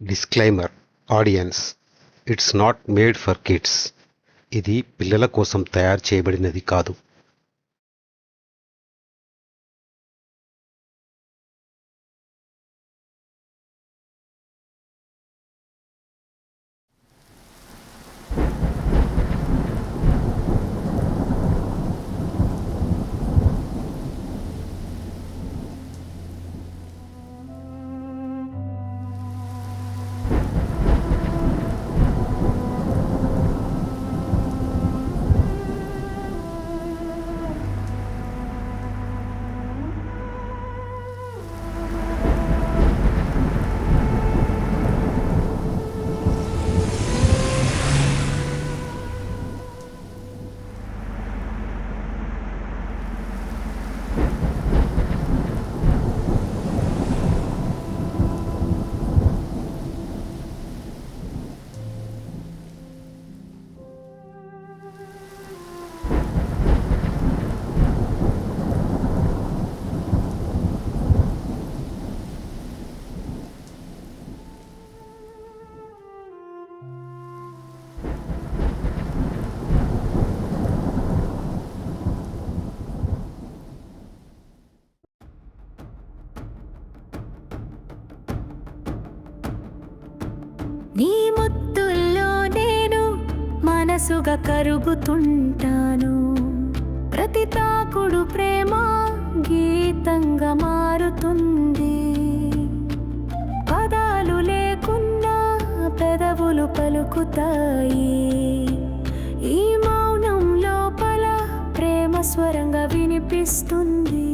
Disclaimer audience it's not made for kids ఇది పిల్లల కోసం తయారు చేయబడినది కాదు. నీ ముత్తుల్లో నేను మనసుగా కరుగుతుంటాను. ప్రతి తాకుడు ప్రేమ గీతంగా మారుతుంది. పదాలు లేకున్నా పెదవులు పలుకుతాయి. ఈ మౌనం లోపల ప్రేమ స్వరంగా వినిపిస్తుంది.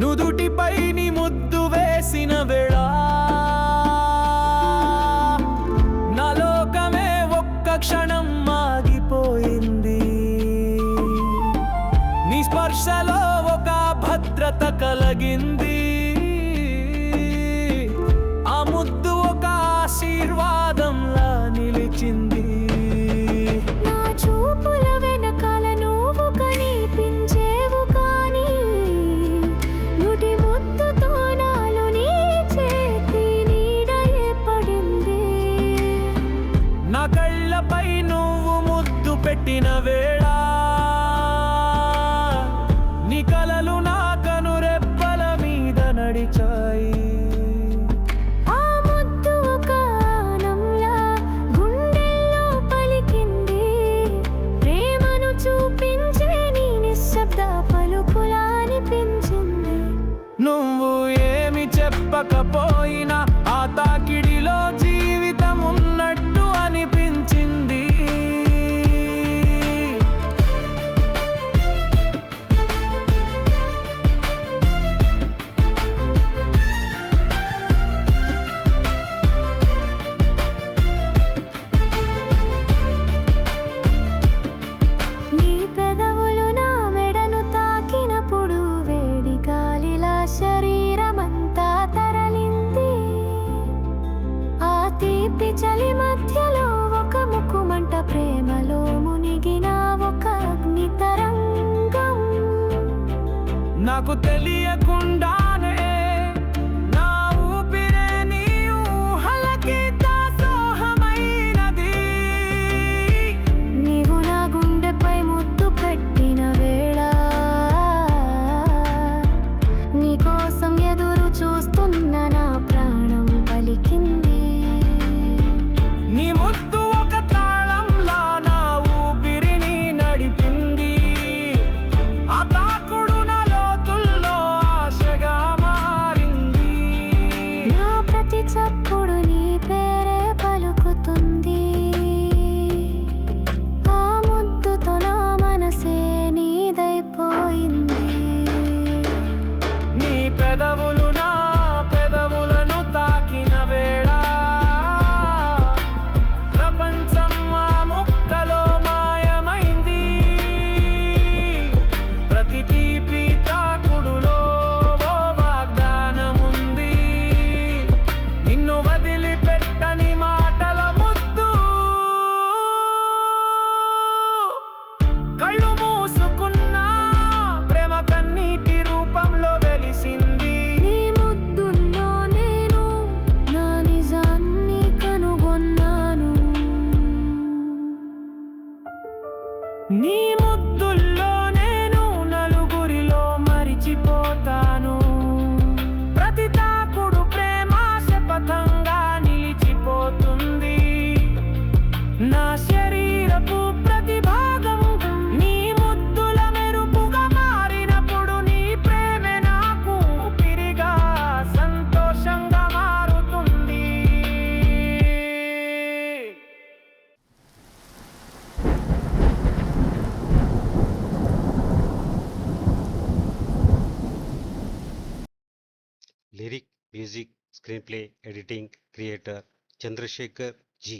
నుదుటిపై నీ ముద్దు వేసిన వేళ స్పర్శలో ఒక భద్రత కలిగింది. తీపి చలి మధ్యలో ఒక ముక్కుమంట ప్రేమలో మునిగిన ఒక అగ్ని తరంగం నాకు తెలియకుండా Padma lyric music screenplay editing creator Chandrashekhar ji